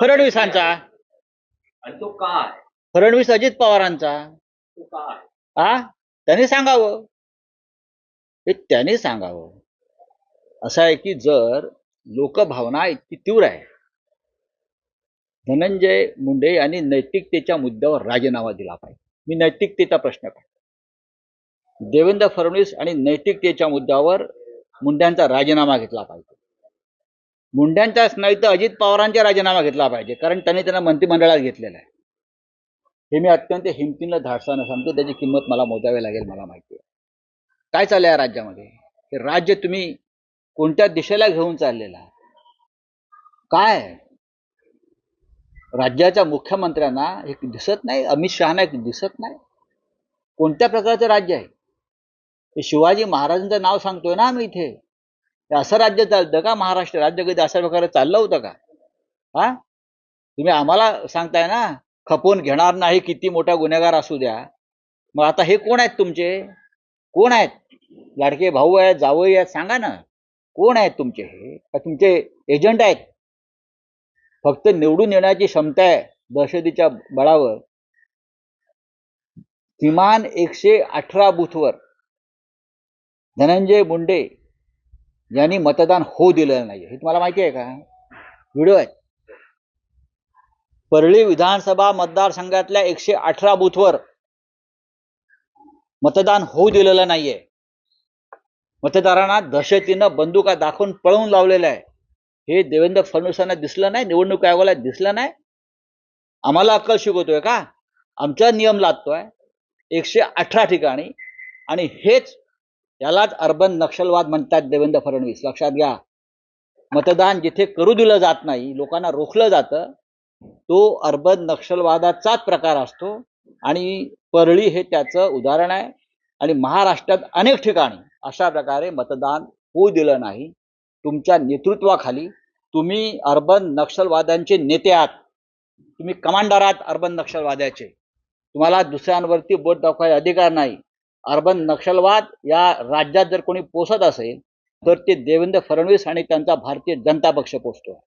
फडणवीसांचा. आणि तो काय फडणवीस अजित पवारांचा. तो काय हा त्यांनी सांगावं. हे त्यांनी सांगावं. असं आहे की जर लोकभावना इतकी तीव्र आहे धनंजय मुंडे यांनी नैतिकतेच्या मुद्द्यावर राजीनामा दिला पाहिजे. मी नैतिकतेचा प्रश्न करतो. देवेंद्र फडणवीस आणि नैतिकतेच्या मुद्द्यावर मुंड्यांचा राजीनामा घेतला पाहिजे. मुंड्यांचाच नाही तर अजित पवारांचा राजीनामा घेतला पाहिजे कारण त्यांनी त्यांना मंत्रिमंडळात घेतलेला आहे. हे मी अत्यंत हिमतीनं धाडसानं सांगतो त्याची किंमत मला मोजावी लागेल मला माहिती आहे. काय चाललंय या राज्यामध्ये? हे राज्य तुम्ही कोणत्या दिशेला घेऊन चाललेला आहे? काय? आहे? राज्याच्या मुख्यमंत्र्यांना हे दिसत नाही अमित शहाना एक दिसत नाही. कोणत्या प्रकारचं राज्य आहे? हे शिवाजी महाराजांचं नाव सांगतोय ना आम्ही इथे. असं राज्य चालतं का महाराष्ट्र? राज्य कधी अशा प्रकारे चाललं होतं का? हा? तुम्ही आम्हाला सांगताय ना खपवून घेणार नाही किती मोठा गुन्हेगार असू द्या. मग आता हे कोण आहेत तुमचे? कोण आहेत? लाडके भाऊ आहेत जावई आहेत सांगा ना. कोण आहेत तुमचे? हे का तुमचे एजंट आहेत? फक्त निवडून येण्याची क्षमता आहे दहशतीच्या बळावर. किमान एकशे अठरा बूथवर. धनंजय मुंडे यांनी मतदान होऊ दिलेलं नाही हे तुम्हाला माहिती आहे का? व्हिडिओ आहे. परळी विधानसभा मतदारसंघातल्या एकशे अठरा बूथवर मतदान होऊ दिलेलं नाहीये. मतदारांना दहशतीनं बंदुका दाखवून पळवून लावलेलं आहे. हे देवेंद्र फडणवीसांना दिसलं नाही निवडणूक आयोगाला दिसलं नाही. आम्हाला अक्कल शिकवतोय का? आमचा नियम लादतोय एकशे अठरा ठिकाणी आणि हेच यालाच अर्बन नक्षलवाद म्हणतात देवेंद्र फडणवीस. लक्षात घ्या. मतदान जिथे करू दिलं जात नाही लोकांना रोखलं जातं तो अर्बन नक्षलवादाचाच प्रकार असतो आणि परळी हे त्याचं उदाहरण आहे आणि महाराष्ट्रात अनेक ठिकाणी अशा प्रकारे मतदान होऊ दिलं नाही. तुमच्या नेतृत्वाखाली तुम्ही अर्बन नक्षलवाद्यांचे नेते आहात. तुम्ही कमांडर आहात अर्बन नक्षलवाद्याचे. तुम्हाला दुसऱ्यांवरती बोट दाखवायचा अधिकार नाही. अर्बन नक्षलवाद या राज्यात जर कोणी पोसत असेल तर ते देवेंद्र फडणवीस आणि त्यांचा भारतीय जनता पक्ष पोचतो